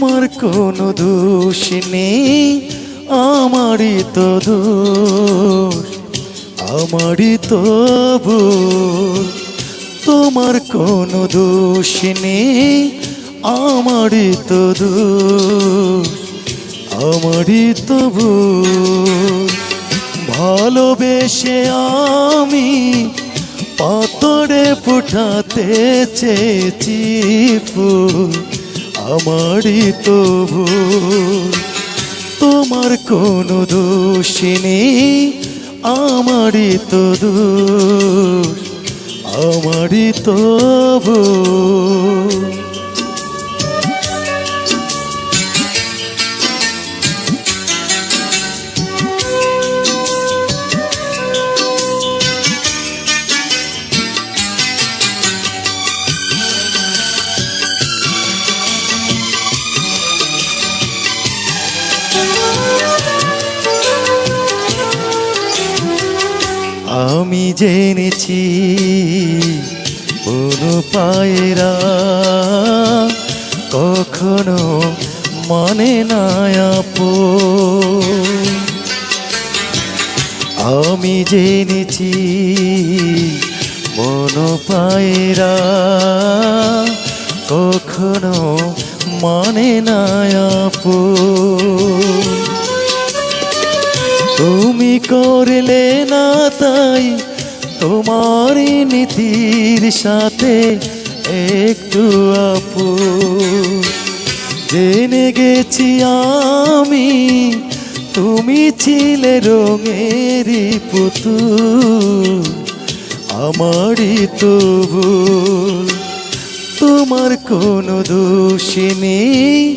তোমার কোনো দোষ নেই, আমারই তো দোষ, আমারই তো তোমার কোনো দোষ নেই, আমারই তো দোষ, আমারই তো ভালোবেসে আমি পাতরে ফুটাতে চেয়েছি ফুল। আমারই তো ভুল তোমার কোনো দোষ নেই আমারই তো দোষ আমারই তো ভুল আমি জেনেছি কোনো পায়রা কখনো মানে না আমি জেনেছি মন পায়রা তুমি করলে না তাই তোমার নীতির সাথে একটু আপু জেনে গেছি আমি, তুমি ছিলে রঙেরই পুতুল আমারই তো ভুল তোমার কোনো দোষ নেই,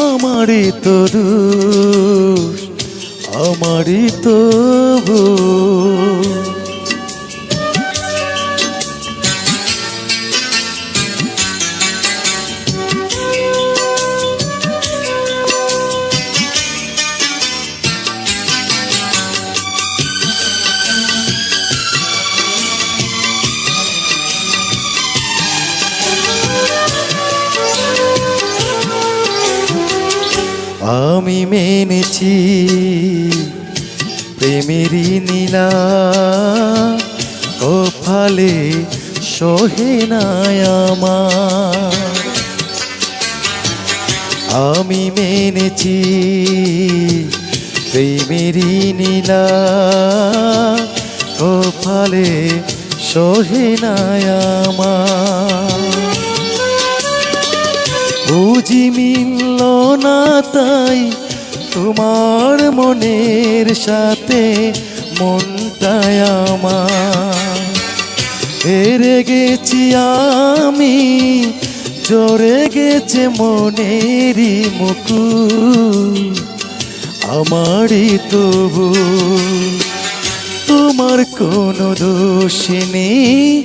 আমারই তো দোষ। আমারই তো আমি মেনেছি প্রেমেরই নীলা, কপালে সহে নাই আমার। আমি মেনেছি প্রেমেরই নীলা, কপালে সহে নাই আমার। বুঝি মিলল না তাই তোমার মনের সাথে মনটায় আমার। হেরে গেছি আমি, জোরে গেছে মনেরই মুকু আমারই তবু তোমার কোনো দোষ নেই,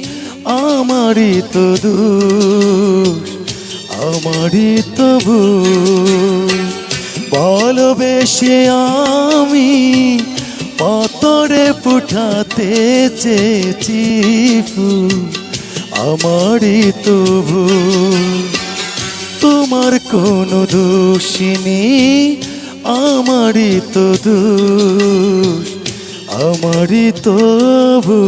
আমারই তো দোষ। আমারই তবু ভালোবেসে আমি পাতরে ফুটাতে চেয়েছি ফুল আমারই তবু। তোমার কোনো দোষ নেই, আমারই তো দোষ, আমারই তবু।